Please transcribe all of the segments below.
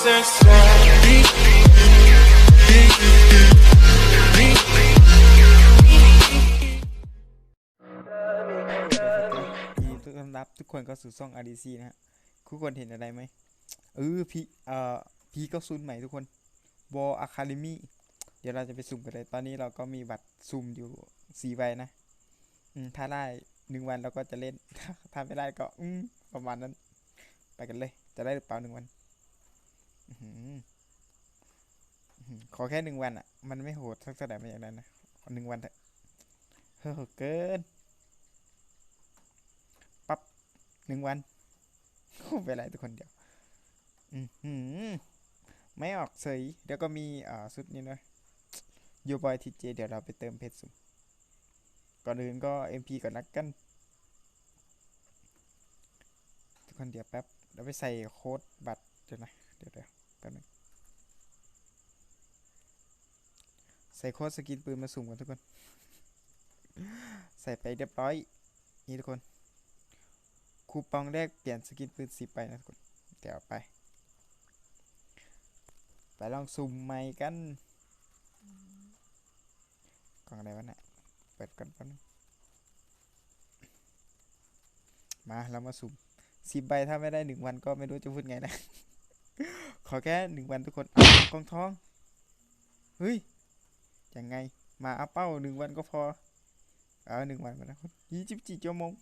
ยินดีต้อนรับทุกคนเข้าสู่ช่อง RDC นะฮะทุกคนเห็นอะไรไหมเออพี่เอ่อพี่ก็ซุนใหม่ทุกคน War Academy เดี๋ยวเราจะไปซุ่มกันเลย ตอนนี้เราก็มีบัตรซุ่มอยู่สี่ใบนะอืมถ้าได้หนึ่งวันเราก็จะเล่น ถ้าไม่ได้ก็อืประมาณนั้น ไปกันเลย จะได้หรือเปล่าหนึ่งวัน ขอแค่หนึ่งวันอะ มันไม่โหดสักเท่าไหร่ไม่อย่างนั้นนะขอหนึ่งวันเถอะเฮ้อเกิน ปั๊บหนึ่งวันโอ้เป็นไรทุกคนเดียว อือหือไม่ออกเสยเดี๋ยวก็มีอ่าสุดนี้ด้วยยูบอยทีเจเดี๋ยวเราไปเติมเพชรสุ่มก่อนอื่นก็ MP ก่อนนักกัน ทุกคนเดี๋ยวแป๊บ เราไปใส่โค้ดบัตรเดี๋ยวนะ เดี๋ยวเดี๋ยว แป๊บนึงใส่โค้ดสกินปืนมาสุ่มกันทุกคน ใส่ไปเรียบร้อย นี่ทุกคน คูปองแรกเปลี่ยนสกินปืนสิบไปนะทุกคน เดี๋ยวไป ไปลองสุ่มใหม่กันกล่องอะไรวะเนี่ยเปิดก่อนแป๊บนึงมาเรามาสุ่มสิบใบถ้าไม่ได้หนึ่งวันก็ไม่รู้จะพูดไงนะ ขอแค่หนึ่งวันทุกคนกองทอง เฮ้ย ยังไง มาเอาเป้าหนึ่งวันก็พอ เอาหนึ่งวันมานะคุณยี่สิบสี่ชั่วโมง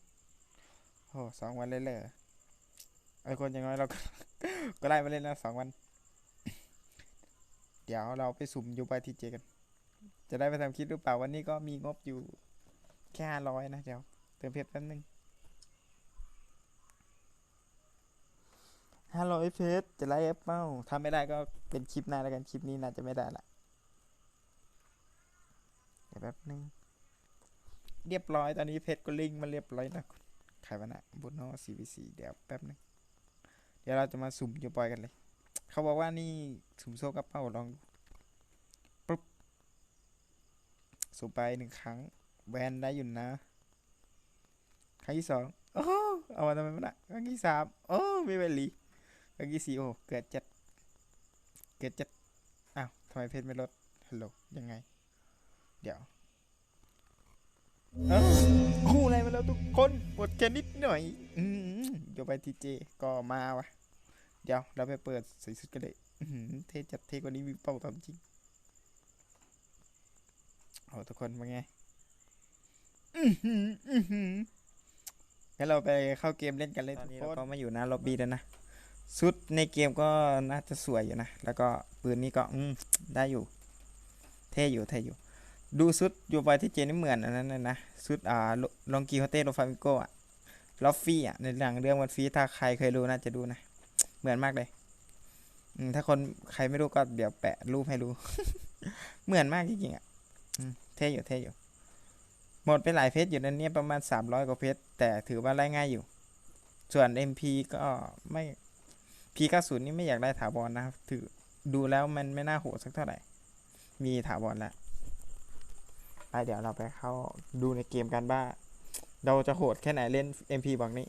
โอ้สองวันเลยเลยไอคนอย่างน้อยเราก็ก็ไล่มาเล่นแล้วสองวัน เดี๋ยวเราไปสุ่มยูบายทีเจกัน จะได้ไปทำคลิปหรือเปล่าวันนี้ก็มีงบอยู่แค่ห้าร้อยนะเดี๋ยวเติมเพชรแป๊บนึง ห้าร้อยเพชรจะไล่แอปเป้าถ้าไม่ได้ก็เป็นคลิปหน้าแล้วกันคลิปนี้น่าจะไม่ได้ละเดี๋ยวแป๊บนึงเรียบร้อยตอนนี้เพชรก็ลิงมาเรียบร้อยนะใครวะนะบุโน CVC เดี๋ยวแป๊บนึงเดี๋ยวเราจะมาสุ่มยูบอยกันเลย เขาบอกว่านี่สุ่มโซ่กระเป๋าลองปุ๊บสุ่มไปหนึ่งครั้งแวนได้อยู่นะ ครั้งที่สองโอ้เอามาทำไมมันอะครั้งที่สามโอ้ไม่เป็นลี ครั้งที่สี่โอเกิดเจ็ดเกิดเจ็ดอ้าวทำไมเพชรไม่ลด ฮัลโหล ยังไง เดี๋ยวคู่อะไรมาแล้วทุกคนปวดแค่นิดหน่อย อืมเดี๋ยวไปทีเจ ก็มาวะ เดี๋ยวเราไปเปิดใส่ชุดกันเลยเทจัดเทกว่านี้มีเป้าตามจริงเอาทุกคนเป็นไงอือหืออือหืองั้นเราไปเข้าเกมเล่นกันเลยทุกคนก็มาอยู่นะล็อบบี้แล้วนะ ชุดในเกมก็น่าจะสวยอยู่นะ แล้วก็ปืนนี้ก็อืได้อยู่ เท่อยู่เท่อยู่ ดูชุดยูบอยที่เจนี่เหมือนอันนั้นเลยนะชุดอ่าลองกีโฮเต้โรฟามิโกอะลอฟฟี่อะในหนังเรื่องวันฟีถ้าใครเคยดูน่าจะดูนะ เหมือนมากเลยอถ้าคนใครไม่รู้ก็เดี๋ยวแปะรูปให้ดูเหมือนมากจริงๆอะอืมเท่อยู่เท่อยู่ หมดไปหลายเพจอยู่นั้นเนี่ยประมาณสามร้อยกว่าเพจแต่ถือว่าไล่ง่ายอยู่ ส่วน MP ก็ไม่ P90 นี่ไม่อยากได้ถาวรนะครับ ถือดูแล้วมันไม่น่าโหดสักเท่าไหร่ มีถาวรแล้วไปเดี๋ยวเราไปเข้าดูในเกมกันว่าเราจะโหดแค่ไหนเล่น MP บอกนี้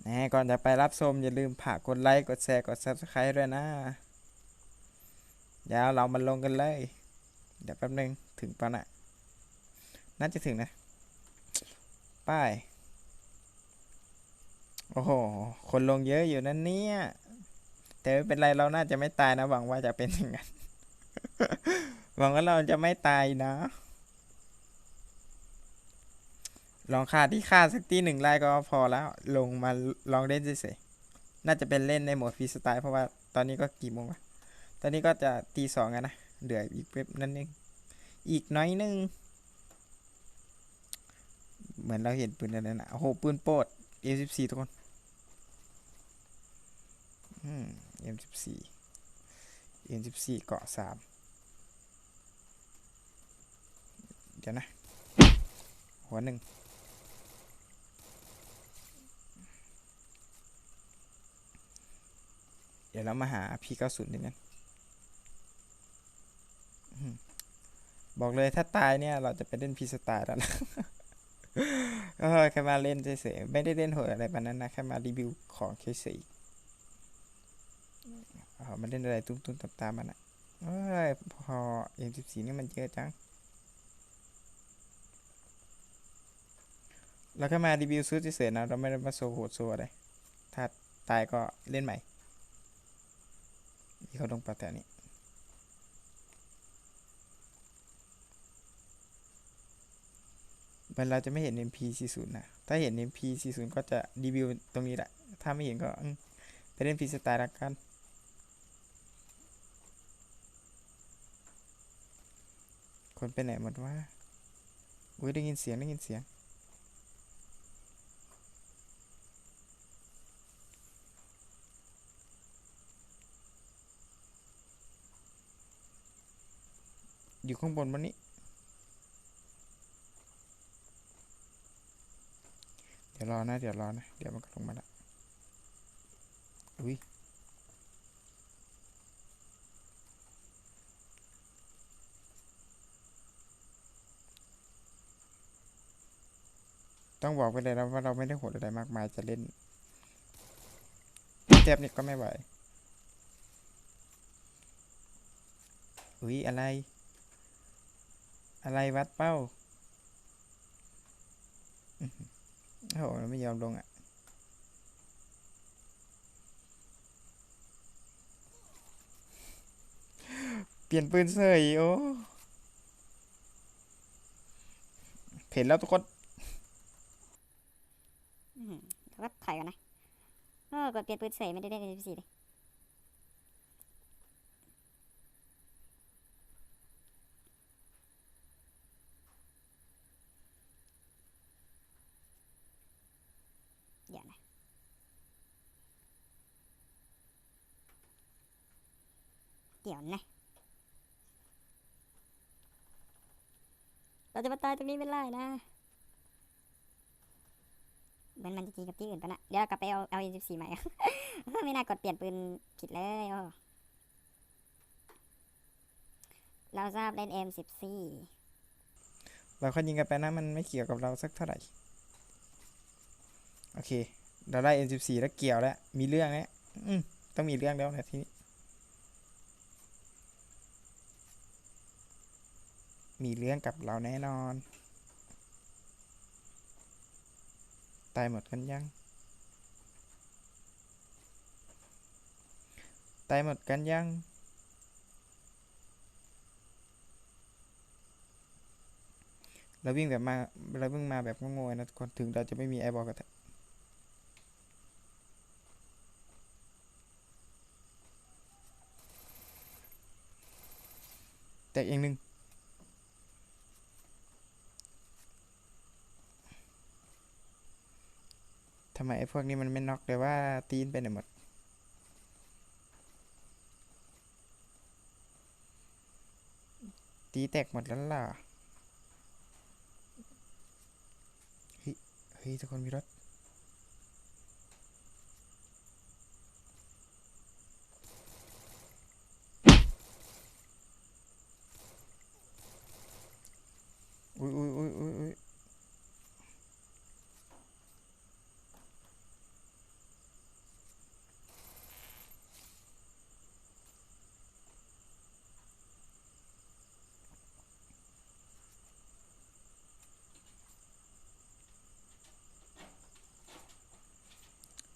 แหมก่อนจะไปรับชมอย่าลืมฝากกดไลค์ กดแชร์ กด Subscribe ด้วยนะเดี๋ยวเรามาลงกันเลย เดี๋ยวแป๊บนึงถึงปะนะน่าจะถึงนะ ป้าย โอ้โห คนลงเยอะอยู่นั่นเนี่ย แต่ไม่เป็นไรเราน่าจะไม่ตายนะ หวังว่าจะเป็นอย่างนั้น หวังว่าเราจะไม่ตายนะ ลองฆ่าที่ฆ่าสักทีหนึ่งไล่ก็พอแล้ว ลงมาลองเล่นเฉยๆน่าจะเป็นเล่นในโหมดฟรีสไตล์เพราะว่าตอนนี้ก็กี่โมงวะ ตอนนี้ก็จะตีสองแล้วนะ เหลืออีกเว็บนั่นเองอีกน้อยนึง เหมือนเราเห็นปืนอันนั้นนะโอ้โหปืนโปรด M14 ทุกคน อืม M14 M14 เกาะสามเดี๋ยวนะ หัวหนึ่งเดี๋ยวเรามาหา P90 ด้วยกันอืมบอกเลยถ้าตายเนี่ย เราจะไปเล่นพีสตาร์แล้วนะก็แค่มาเล่นเฉยๆไม่ได้เล่นโหดอะไรแบบนั้นนะ แค่มารีวิวของเฉย มันเล่นอะไรตุ้มๆตามๆมันอะเอ้ยพอเอ็มสิบสี่นี่มันเยอะจัง แล้วก็มารีวิวซื้อเฉยๆนะ เราไม่ได้มาโซโหดโซอะไร ถ้าตายก็เล่นใหม่ ที่เขาลงปลาแต่นี้มันเราจะไม่เห็น MP40 นะ ถ้าเห็น MP40 ก็จะรีวิวตรงนี้แหละ ถ้าไม่เห็นก็ไปเล่นฟรีสไตล์ละกัน คนไปไหนหมดว่าอุ้ยได้ยินเสียงได้ยินเสียง อยู่ข้างบนบนนี้ เดี๋ยวรอนะ เดี๋ยวรอนะ เดี๋ยวมันก็ลงมาละอุ้ย ต้องบอกไปเลยนะว่าเราไม่ได้โหดอะไรมากมายจะเล่นเจ็บนี่ก็ไม่ไหว อุ้ยอะไร อะไรวัดเป้าโอ้โหไม่ยอมลงอะ เปลี่ยนปืนเสยโอ้เห็นแล้วทุกคน อืมแล้ว ก็ถอยก่อนนะเออกดเปลี่ยนปืนเสยไม่ได้เล่น NPC เลยเดี๋ยวนะเดี๋ยวนะเราจะมาตายตรงนี้ไม่ได้นะ เหมือนมันจะจีกับที่อื่นปะนะเดี๋ยวเรากลับไปเอาเอา N14 ใหม่ ไม่น่ากดเปลี่ยนปืนผิดเลยโอ้เราทราบเล่น M14 เราก็ยิงกันไปนะมันไม่เกี่ยวกับเราสักเท่าไหร่ โอเค เราได้ N14 แล้วเกี่ยวแล้ว มีเรื่องแล้วอืมต้องมีเรื่องแล้วนะทีนี้ มีเรื่องกับเราแน่นอน ตายหมดกันยังตายหมดกันยังเราวิ่งแบบมาเราวิ่งมาแบบโง่ๆนะทุกคนถึงเราจะไม่มีไอบอกก็เถอะแต่อีกหนึ่งำไมไอ้พวกนี้มันไม่น็อกเลยว่าตีนไปไหนหมด ตีแตกหมดแล้วล่ะ เฮ้ยทุกคนมีรถ อุ้ยอุ้ยอุ้ยอุ้ยอุ้ย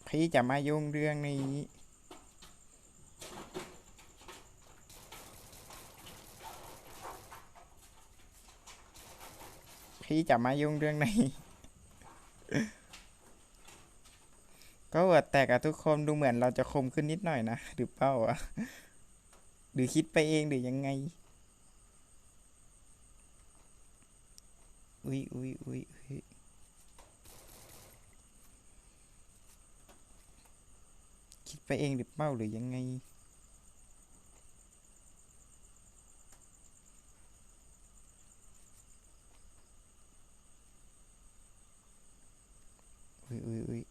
พี่จะมายุ่งเรื่องนี้ พี่จะมายุ่งเรื่องนี้ ก็เวิร์ดแตกอะทุกคนดูเหมือนเราจะคมขึ้นนิดหน่อยนะหรือเปล่าอะหรือคิดไปเองหรือยังไง อุ้ยอุ้ยอุ้ยอุ้ยคิด ไปเองหรือเปล่าหรือยังไง อุ้ยอุ้ยอุ้ย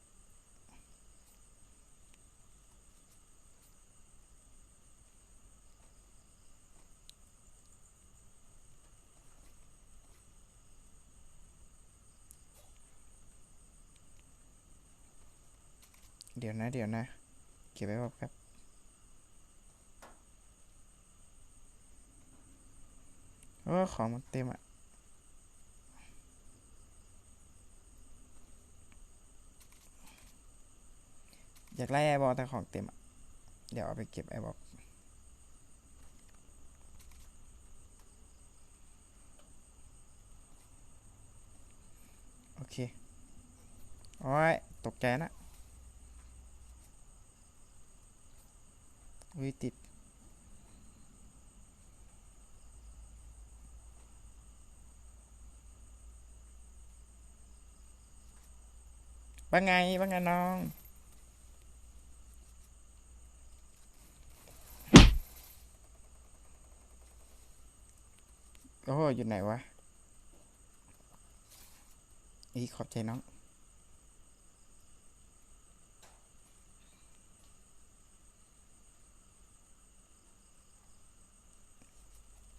เดี๋ยวนะ เดี๋ยวนะ เก็บไว้แป๊บเออของมันเต็มอะอยากไล่ไอร์บอลแต่ของเต็ม เดี๋ยวเอาไปเก็บไอร์บอลโอเค โอ้ย ตกใจนะ อุ้ยติด ว่าไง ว่าไงน้องโอ้อยู่ไหนวะ อีขอบใจน้อง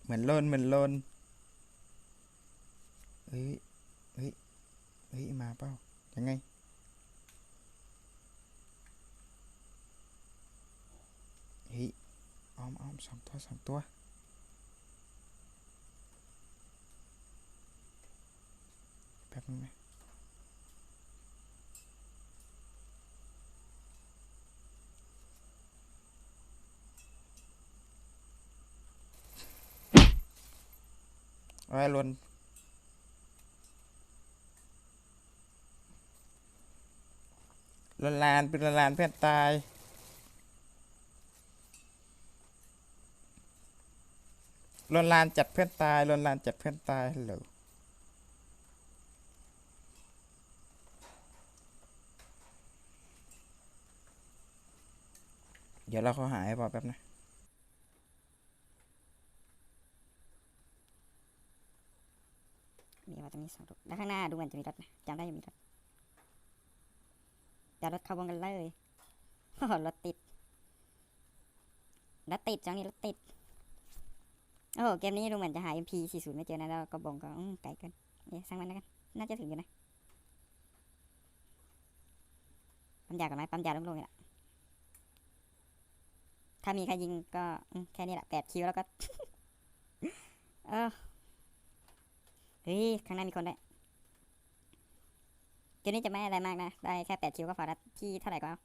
เหมือนโลนเหมือนโลนเฮ้ย เฮ้ย เฮ้ย มาเปล่า ยังไง เฮ้ยอ้อมอ้อมสองตัวสองตัว แป๊บนึงนะ เอาไว้ลนลนลานเป็นลนลานเพื่อนตาย ลนลานจัดเพื่อนตาย ลนลานจัดเพื่อนตายฮัลโหลเดี๋ยวเราเขาหาให้บอแป๊บนะ มีว่าจะมีสองรถแล้วข้างหน้าดูเหมือนจะมีรถนะจำได้ยู่มีรถเดี๋ยวรถเข้าวงกันเลยโอ้โหรถติดรถติดจังนี้รถติดโอ้โหเกมนี้ดูเหมือนจะหา MP 40 ไม่เจอนะแล้วก็บงก็ไกลเกินเนี่ยสร้างมันแล้วกัน น่าจะถึงอยู่นะปั๊มยาก่อนไหมปั๊มยาลงๆนี่แหละถ้ามีใครยิงก็แค่นี้แหละแปดคิวแล้วก็ เออ เฮ้ย ข้างหน้ามีคนด้วยเกมนี้จะไม่อะไรมากนะ ได้แค่แปดคิวก็พอละที่เท่าไหร่ก็เอา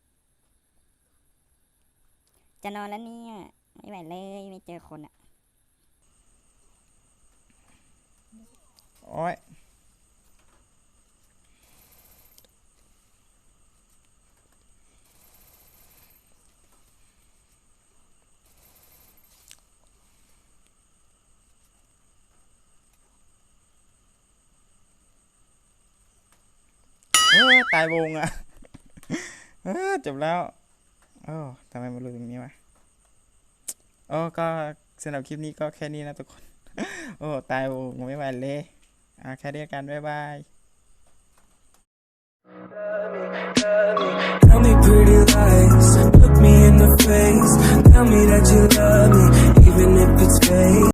จะนอนแล้วเนี่ย ไม่ไหวเลย ไม่เจอคนอะโอ้ย ตายวงอะจบแล้วโอ้ทำไมมารู้ตรงนี้วะโอ้ก็สำหรับคลิปนี้ก็แค่นี้นะทุกคน โอ้ตายวงไม่ไหวเลยอ่าแค่เรียกกัน บ๊ายบาย Tell me pretty lies, look me in the face. Tell me that you love me, even if it's fake.